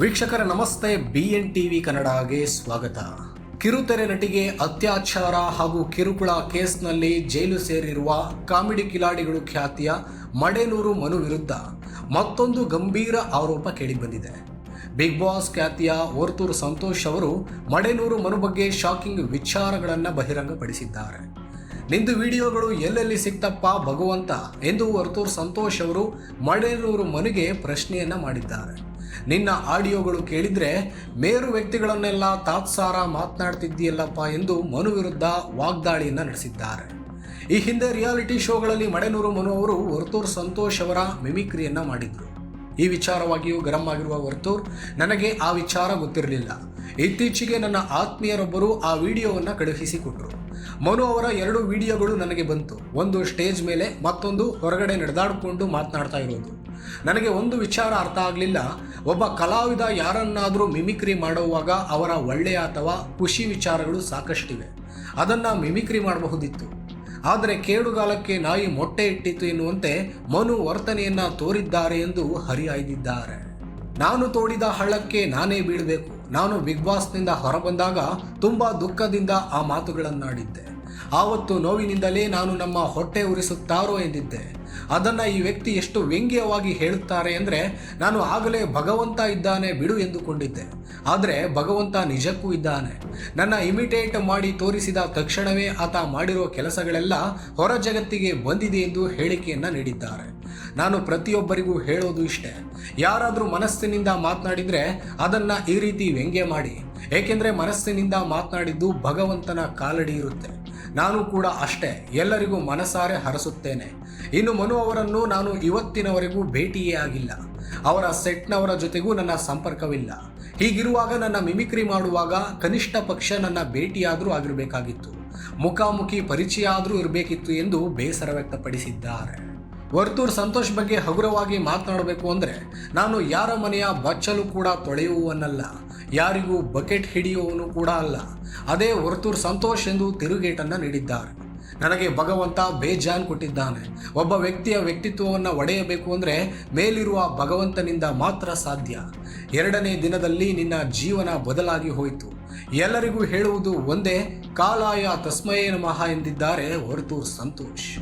ವೀಕ್ಷಕರ ನಮಸ್ತೆ B N TV ಕನ್ನಡಗೆ ಸ್ವಾಗತ. ಕಿರುತೆರೆ ನಟಿಗೆ ಅತ್ಯಾಚಾರ ಹಾಗೂ ಕಿರುಕುಳ ಕೇಸ್ನಲ್ಲಿ ಜೈಲು ಸೇರಿರುವ ಕಾಮಿಡಿ ಕಿಲಾಡಿಗಳು ಖ್ಯಾತಿಯ ಮಡೇನೂರು ಮನು ವಿರುದ್ಧ ಮತ್ತೊಂದು ಗಂಭೀರ ಆರೋಪ ಕೇಳಿಬಂದಿದೆ. ಬಿಗ್ ಬಾಸ್ ಖ್ಯಾತಿಯ ಓರ್ತೂರು ಸಂತೋಷ್ ಅವರು ಮಡೇನೂರು ಮನು ಬಗ್ಗೆ ಶಾಕಿಂಗ್ ವಿಚಾರಗಳನ್ನು ಬಹಿರಂಗಪಡಿಸಿದ್ದಾರೆ. ನಿಂದು ವಿಡಿಯೋಗಳು ಎಲ್ಲೆಲ್ಲಿ ಸಿಕ್ತಪ್ಪ ಭಗವಂತ? ಎಂದು ವರ್ತೂರ್ ಸಂತೋಷ್ ಅವರು ಮಡೇನೂರು ಮನೆಗೆ ಪ್ರಶ್ನೆಯನ್ನ ಮಾಡಿದ್ದಾರೆ. ನಿನ್ನ ಆಡಿಯೋಗಳು ಕೇಳಿದ್ರೆ ಮೇರು ವ್ಯಕ್ತಿಗಳನ್ನೆಲ್ಲ ತಾತ್ಸಾರ ಮಾತನಾಡ್ತಿದ್ದೀಯಲ್ಲಪ್ಪ ಎಂದು ಮನು ವಿರುದ್ಧ ವಾಗ್ದಾಳಿಯನ್ನ ನಡೆಸಿದ್ದಾರೆ. ಈ ಹಿಂದೆ ರಿಯಾಲಿಟಿ ಶೋಗಳಲ್ಲಿ ಮಡೆನೂರು ಮನು ಅವರು ವರ್ತೂರ್ ಸಂತೋಷ್ ಅವರ ಮಿಮಿಕ್ರಿಯನ್ನು ಮಾಡಿದ್ರು. ಈ ವಿಚಾರವಾಗಿಯೂ ಗರಂ ಆಗಿರುವ ವರ್ತೂರ್ ನನಗೆ ಆ ವಿಚಾರ ಗೊತ್ತಿರಲಿಲ್ಲ. ಇತ್ತೀಚೆಗೆ ನನ್ನ ಆತ್ಮೀಯರೊಬ್ಬರು ಆ ವಿಡಿಯೋವನ್ನು ಕಳುಹಿಸಿಕೊಟ್ರು. ಮನು ಅವರ ಎರಡು ವಿಡಿಯೋಗಳು ನನಗೆ ಬಂತು. ಒಂದು ಸ್ಟೇಜ್ ಮೇಲೆ, ಮತ್ತೊಂದು ಹೊರಗಡೆ ನಡೆದಾಡಿಕೊಂಡು ಮಾತನಾಡ್ತಾ ಇರೋದು. ನನಗೆ ಒಂದು ವಿಚಾರ ಅರ್ಥ ಆಗಲಿಲ್ಲ. ಒಬ್ಬ ಕಲಾವಿದ ಯಾರನ್ನಾದರೂ ಮಿಮಿಕ್ರಿ ಮಾಡುವಾಗ ಅವರ ಒಳ್ಳೆಯ ಅಥವಾ ಖುಷಿ ವಿಚಾರಗಳು ಸಾಕಷ್ಟಿವೆ. ಅದನ್ನು ಮಿಮಿಕ್ರಿ ಮಾಡಬಹುದಿತ್ತು. ಆದರೆ ಕೇಡುಗಾಲಕ್ಕೆ ನಾಯಿ ಮೊಟ್ಟೆ ಇಟ್ಟಿತ್ತು ಎನ್ನುವಂತೆ ಮನು ವರ್ತನೆಯನ್ನ ತೋರಿದ್ದಾರೆ ಎಂದು ಹರಿಹಾಯ್ದಿದ್ದಾರೆ. ನಾನು ತೋಡಿದ ಹಳ್ಳಕ್ಕೆ ನಾನೇ ಬೀಳಬೇಕು. ನಾನು ಬಿಗ್ ಬಾಸ್ನಿಂದ ಹೊರಬಂದಾಗ ತುಂಬಾ ದುಃಖದಿಂದ ಆ ಮಾತುಗಳನ್ನಾಡಿದ್ದೆ. ಆವತ್ತು ನೋವಿನಿಂದಲೇ ನಾನು ನಮ್ಮ ಹೊಟ್ಟೆ ಉರಿಸುತ್ತಾರೋ ಎಂದಿದ್ದೆ. ಅದನ್ನ ಈ ವ್ಯಕ್ತಿ ಎಷ್ಟು ವ್ಯಂಗ್ಯವಾಗಿ ಹೇಳುತ್ತಾರೆ ಅಂದರೆ, ನಾನು ಆಗಲೇ ಭಗವಂತ ಇದ್ದಾನೆ ಬಿಡು ಎಂದುಕೊಂಡಿದ್ದೆ. ಆದರೆ ಭಗವಂತ ನಿಜಕ್ಕೂ ಇದ್ದಾನೆ. ನನ್ನ ಇಮಿಟೇಟ್ ಮಾಡಿ ತೋರಿಸಿದ ತಕ್ಷಣವೇ ಆತ ಮಾಡಿರೋ ಕೆಲಸಗಳೆಲ್ಲ ಹೊರ ಜಗತ್ತಿಗೆ ಬಂದಿದೆ ಎಂದು ಹೇಳಿಕೆಯನ್ನು ನೀಡಿದ್ದಾರೆ. ನಾನು ಪ್ರತಿಯೊಬ್ಬರಿಗೂ ಹೇಳೋದು ಇಷ್ಟೇ. ಯಾರಾದರೂ ಮನಸ್ಸಿನಿಂದ ಮಾತನಾಡಿದರೆ ಅದನ್ನ ಈ ರೀತಿ ವ್ಯಂಗ್ಯ ಮಾಡಿ. ಏಕೆಂದರೆ ಮನಸ್ಸಿನಿಂದ ಮಾತನಾಡಿದ್ದು ಭಗವಂತನ ಕಾಲಡಿ ಇರುತ್ತೆ. ನಾನು ಕೂಡ ಅಷ್ಟೇ, ಎಲ್ಲರಿಗೂ ಮನಸಾರೆ ಹರಸುತ್ತೇನೆ. ಇನ್ನು ಮನು ಅವರನ್ನು ನಾನು ಇವತ್ತಿನವರೆಗೂ ಭೇಟಿಯೇ ಆಗಿಲ್ಲ. ಅವರ ಸೆಟ್ನವರ ಜೊತೆಗೂ ನನ್ನ ಸಂಪರ್ಕವಿಲ್ಲ. ಹೀಗಿರುವಾಗ ನನ್ನ ಮಿಮಿಕ್ರಿ ಮಾಡುವಾಗ ಕನಿಷ್ಠ ಪಕ್ಷ ನನ್ನ ಭೇಟಿಯಾದರೂ ಆಗಿರಬೇಕಾಗಿತ್ತು. ಮುಖಾಮುಖಿ ಪರಿಚಯ ಆದರೂ ಇರಬೇಕಿತ್ತು ಎಂದು ಬೇಸರ ವ್ಯಕ್ತಪಡಿಸಿದ್ದಾರೆ. ವರ್ತೂರ್ ಸಂತೋಷ್ ಬಗ್ಗೆ ಹಗುರವಾಗಿ ಮಾತನಾಡಬೇಕು ಅಂದರೆ ನಾನು ಯಾರ ಮನೆಯ ಬಚ್ಚಲು ಕೂಡ ತೊಳೆಯುವವನಲ್ಲ. ಯಾರಿಗೂ ಬಕೆಟ್ ಹಿಡಿಯುವವನು ಕೂಡ ಅಲ್ಲ. ಅದೇ ಹೊರತೂರ್ ಸಂತೋಷ್ ಎಂದು ತಿರುಗೇಟನ್ನು ನೀಡಿದ್ದಾರೆ. ನನಗೆ ಭಗವಂತ ಬೇಜಾನ್ ಕೊಟ್ಟಿದ್ದಾನೆ. ಒಬ್ಬ ವ್ಯಕ್ತಿಯ ವ್ಯಕ್ತಿತ್ವವನ್ನು ಒಡೆಯಬೇಕು ಅಂದರೆ ಮೇಲಿರುವ ಭಗವಂತನಿಂದ ಮಾತ್ರ ಸಾಧ್ಯ. ಎರಡನೇ ದಿನದಲ್ಲಿ ನಿನ್ನ ಜೀವನ ಬದಲಾಗಿ ಹೋಯಿತು. ಎಲ್ಲರಿಗೂ ಹೇಳುವುದು ಒಂದೇ, ಕಾಲಾಯ ತಸ್ಮಯೇ ನಮಃ ಎಂದಿದ್ದಾರೆ ವರ್ತೂರ್ ಸಂತೋಷ್.